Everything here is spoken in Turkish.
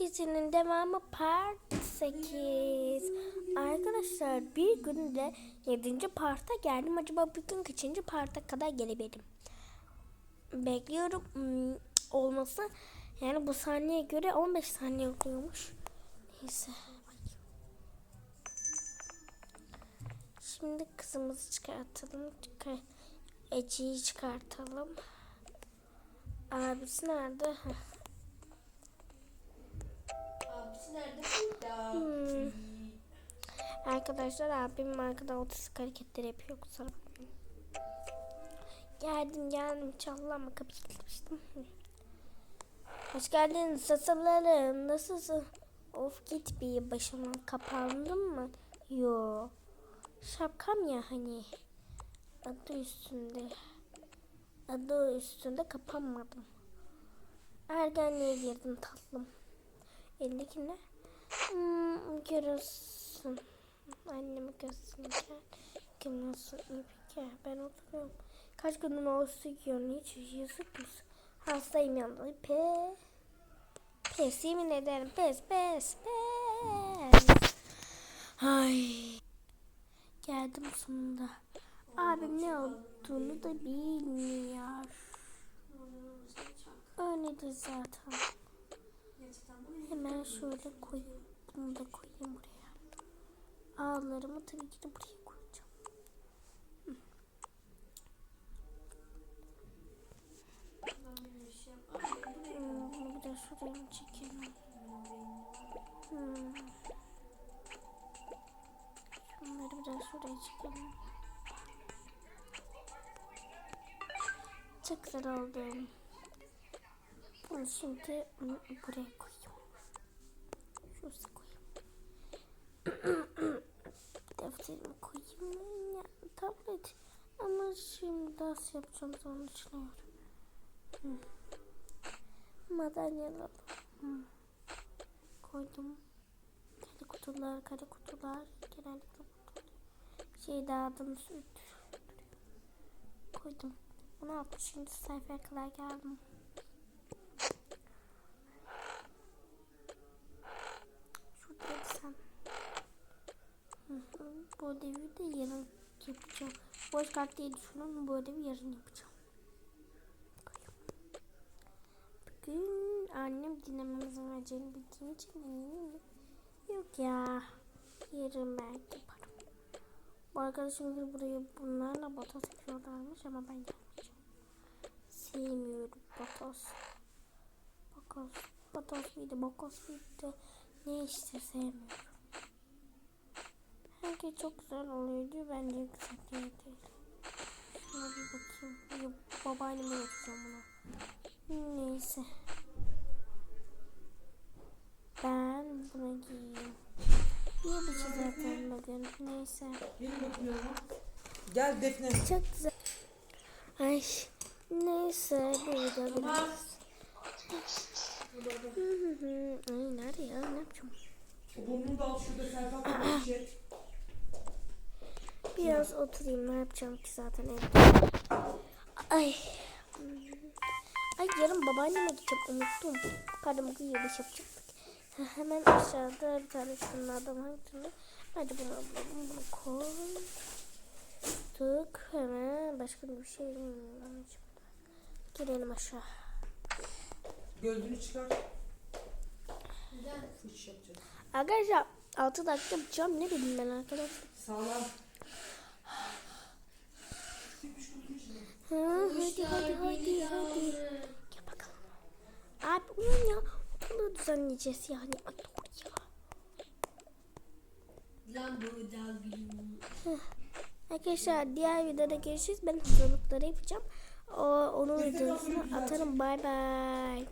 Dizinin devamı part 8. Arkadaşlar bir günde 7. parta geldim. Acaba bugün kaçıncı parta kadar gelebilirim? Bekliyorum hmm, olması. Yani bu saniyeye göre 15 saniye oluyormuş. Neyse. Şimdi kızımızı çıkartalım. Çıkar Ece'yi çıkartalım. Abisi nerede? Hmm. Arkadaşlar abim arkada otistik hareketleri yapıyor kusura bakmayın. Geldim geldim çaldı ama kapıyı kilitlemiştim. Hoş geldin sasalarım nasılsın? Of git bir başıma kapandın mı? Yo. Şapkam ya hani. Adı üstünde. Adı üstünde kapanmadım. Ergenliğe girdim tatlım. Eldeki ne? Hmm, görürsün. Annemi göstereceğim. Kim nasıl iyi peki? Ben oturuyorum. Kaç gündür olsun yiyorum. Hiç yazık mısın? Hastayım yalnız. Pe. Pes yemin ederim. Pes pes pes. Ay. Geldim sonunda. Abim ne olduğunu da bilmiyor. Öyledir zaten. Hemen şöyle koyayım. Bunu da koyayım buraya. Ağlarımı tabii ki de buraya koyacağım. Bunu bir de şuraya çekelim? Hmm. Şunları bir de şuraya çekelim. Çok güzel oldu. Bunu şimdi hmm, buraya koyayım. Şurası koyayım. Defterimi koyayım. Ya, tablet. Ama şimdi ders yapacağım onu düşünüyorum. Hı. Madalyalar. Hı. Koydum. Kare kutular, kare kutular. Genellikle kutular. Şey dağıdım. Koydum. 16. sayfaya kadar geldim. Ödevi de yarın yapacağım. Boş kart diye düşünüyorum. Bu ödevi yarın yapacağım. Bugün annem dinlememizin vereceğini bildiğim için eminim. Yok ya. Yarın belki yaparım. Bu arkadaşım buraya bunlarla botos yapıyorlarmış ama ben yapmayacağım. Sevmiyorum botos. Botos. Botos mıydı? Bokos mıydı? Ne işte sevmiyorum. Herkes çok güzel oluyor diyor. Bence güzel değil. değil. Şuna bir bakayım. Yok, babaanneme yapacağım bunu. Neyse. Ben bunu giyeyim. Niye bu şey zaten bugün? Neyse. Gel Defne. Çok güzel. Ay. Neyse. Biraz. Hı hı hı. Ay nerede ya? Ne yapacağım? Burnunu da al şurada Serkan bir. Biraz oturayım. Ne yapacağım ki zaten evde. Ay. Ay yarın babaanneme gideceğim. Unuttum. Pardon bugün yılbaşı yapacaktık. Hemen aşağıda bir tane şunlardan hangisini? Hadi bunu alalım. Bunu koyduk. Hemen başka bir şey. Girelim aşağı. Gözlüğünü çıkar. Neden? Fış yapacağız. Arkadaşlar 6 dakika yapacağım. Ne bileyim ben arkadaşlar. Sağlam. Ha, hadi hadi hadi hadi. Gel bakalım. Abi ulan ya. Bunu düzenleyeceğiz yani. Ay doğru ya. Lan bir. Arkadaşlar diğer videoda görüşürüz. Ben hazırlıkları yapacağım. O, onun videosunu atarım. Bay bay.